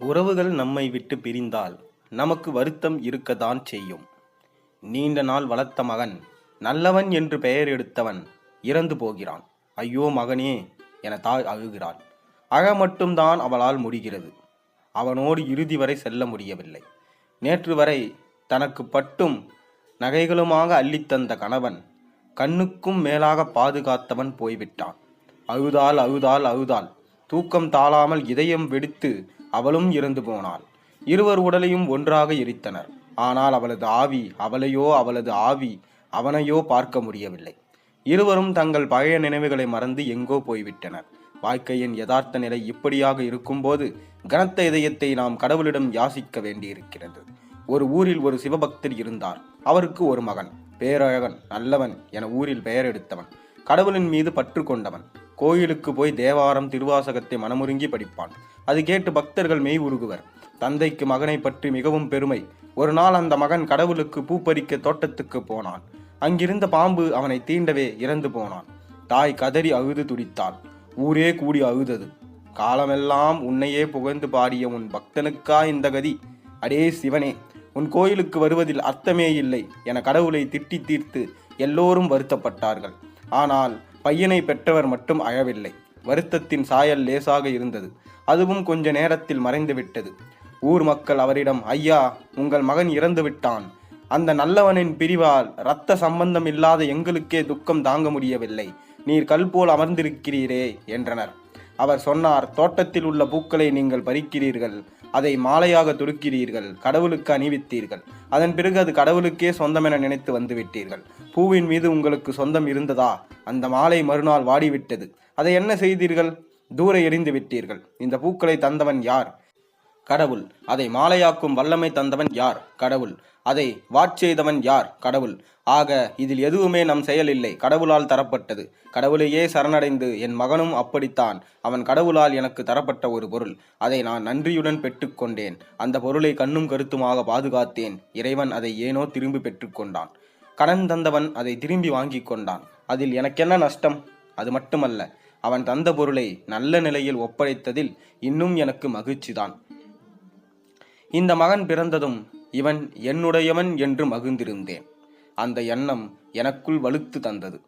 உறவுகள் நம்மை விட்டு பிரிந்தால் நமக்கு வருத்தம் இருக்கத்தான் செய்யும். நீண்ட நாள் வளர்த்த மகன் நல்லவன் என்று பெயர் எடுத்தவன் இறந்து போகிறான். ஐயோ மகனே என தாய் அழுகிறாள். அழ மட்டும்தான் அவளால் முடிகிறது. அவனோடு இறுதி வரை செல்ல முடியவில்லை. நேற்று வரை தனக்கு பட்டும் நகைகளுமாக அள்ளித்தந்த கணவன் கண்ணுக்கும் மேலாக பாதுகாத்தவன் போய்விட்டான். அழுதால் அழுதால் அழுதால் தூக்கம் தாழாமல் இதயம் வெடித்து அவளும் இறந்து போனாள். இருவர் உடலையும் ஒன்றாக எரித்தனர். ஆனால் அவளது ஆவி அவளையோ அவளது ஆவி அவனையோ பார்க்க முடியவில்லை. இருவரும் தங்கள் பழைய நினைவுகளை மறந்து எங்கோ போய்விட்டனர். வாழ்க்கையின் யதார்த்த நிலை இப்படியாக இருக்கும்போது கனத்த இதயத்தை நாம் கடவுளிடம் யாசிக்க வேண்டியிருக்கிறது. ஒரு ஊரில் ஒரு சிவபக்தர் இருந்தார். அவருக்கு ஒரு மகன். பேரழகன் நல்லவன் என ஊரில் பெயர் எடுத்தவன். கடவுளின் மீது பற்று கொண்டவன். கோயிலுக்கு போய் தேவாரம் திருவாசகத்தை மனமுருங்கி படிப்பான். அது கேட்டு பக்தர்கள் மெய் உருகுவர். தந்தைக்கு மகனை பற்றி மிகவும் பெருமை. ஒரு நாள் அந்த மகன் கடவுளுக்கு பூ பறிக்க தோட்டத்துக்கு போனான். அங்கிருந்த பாம்பு அவனை தீண்டவே இறந்து போனான். தாய் கதறி அழுது துடித்தாள். ஊரே கூடி அழுதது. காலமெல்லாம் உன்னையே புகழ்ந்து பாடிய உன் பக்தனுக்கா இந்த கதி? அடே சிவனே உன் கோயிலுக்கு வருவதில் அர்த்தமே இல்லை என கடவுளை திட்டி தீர்த்து எல்லோரும் வருத்தப்பட்டார்கள். ஆனால் பையனை பெற்றவர் மட்டும் அழவில்லை. வருத்தத்தின் சாயல் லேசாக இருந்தது. அதுவும் கொஞ்ச நேரத்தில் மறைந்துவிட்டது ஊர் மக்கள் அவரிடம் ஐயா உங்கள் மகன் இறந்து விட்டான். அந்த நல்லவனின் பிரிவால் இரத்த சம்பந்தம் இல்லாத எங்களுக்கே துக்கம் தாங்க முடியவில்லை. நீர் கல் போல் அமர்ந்திருக்கிறீரே என்றனர். அவர் சொன்னார் தோட்டத்தில் உள்ள பூக்களை நீங்கள் பறிக்கிறீர்கள் அதை மாலையாக துடுக்கிறீர்கள் கடவுளுக்கு அணிவித்தீர்கள். அதன் பிறகு அது கடவுளுக்கே சொந்தம் என நினைத்து வந்துவிட்டீர்கள். பூவின் மீது உங்களுக்கு சொந்தம் இருந்ததா? அந்த மாலை மறுநாள் வாடிவிட்டது. அதை என்ன செய்தீர்கள்? தூர எறிந்து விட்டீர்கள் இந்த பூக்களை தந்தவன் யார்? கடவுள். அதை மாலையாக்கும் வல்லமை தந்தவன் யார்? கடவுள். அதை வாட்செய்தவன் யார்? கடவுள். ஆக இதில் எதுவுமே நம் செயல் இல்லை கடவுளால் தரப்பட்டது. கடவுளையே சரணடைந்து என் மகனும் அப்படித்தான். அவன் கடவுளால் எனக்கு தரப்பட்ட ஒரு பொருள். அதை நான் நன்றியுடன் பெற்றுக்கொண்டேன் அந்த பொருளை கண்ணும் கருத்துமாக பாதுகாத்தேன். இறைவன் அதை ஏனோ திரும்பி பெற்றுக்கொண்டான் கடன் தந்தவன் அதை திரும்பி வாங்கி கொண்டான். அதில் எனக்கென்ன நஷ்டம்? அது மட்டுமல்ல. அவன் தந்த பொருளை நல்ல நிலையில் ஒப்படைத்ததில் இன்னும் எனக்கு மகிழ்ச்சிதான். இந்த மகன் பிறந்ததும் இவன் என்னுடையவன் என்று மகிழ்ந்திருந்தேன். அந்த எண்ணம் எனக்குள் வலுத்து தந்தது.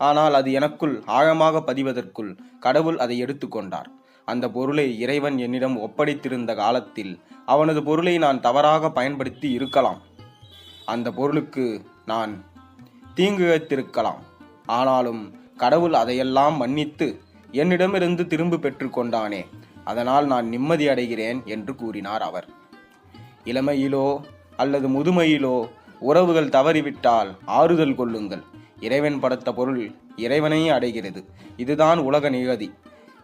ஆனால் அது எனக்குள் ஆழமாக பதிவதற்குள் கடவுள் அதை எடுத்துக்கொண்டார் அந்த பொருளை இறைவன் என்னிடம் ஒப்படைத்திருந்த காலத்தில் அவனது பொருளை நான் தவறாக பயன்படுத்தி இருக்கலாம். அந்த பொருளுக்கு நான் தீங்கு வைத்திருக்கலாம் ஆனாலும் கடவுள் அதையெல்லாம் மன்னித்து என்னிடமிருந்து திரும்ப பெற்றுக்கொண்டானே அதனால் நான் நிம்மதி அடைகிறேன் என்று கூறினார் அவர். இளமையிலோ அல்லது முதுமையிலோ உறவுகள் தவறிவிட்டால் ஆறுதல் கொள்ளுங்கள். இறைவன் படைத்த பொருள் இறைவனையே அடைகிறது. இதுதான் உலக நிகதி.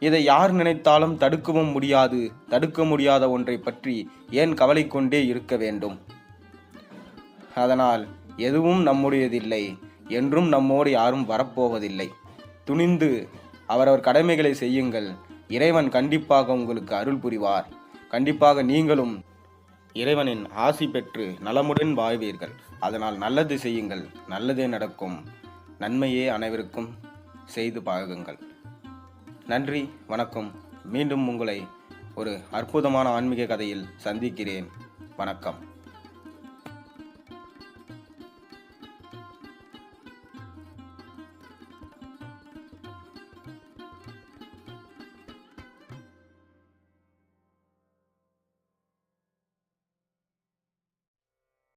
இதை யார் நினைத்தாலும் தடுக்கவும் முடியாது தடுக்க முடியாத ஒன்றை பற்றி ஏன் கவலை கொண்டே இருக்க வேண்டும்? அதனால் எதுவும் நம்முடையதில்லை என்றும் நம்மோடு யாரும் வரப்போவதில்லை. துணிந்து அவரவர் கடமைகளை செய்யுங்கள். இறைவன் கண்டிப்பாக உங்களுக்கு அருள் புரிவார். கண்டிப்பாக நீங்களும் இறைவனின் ஆசி பெற்று நலமுடன் வாழ்வீர்கள். அதனால் நல்லது செய்யுங்கள். நல்லதே நடக்கும். நன்மையே அனைவருக்கும் செய்து பழகுங்கள். நன்றி வணக்கம். மீண்டும் உங்களை ஒரு அற்புதமான ஆன்மீக கதையில் சந்திக்கிறேன். வணக்கம்.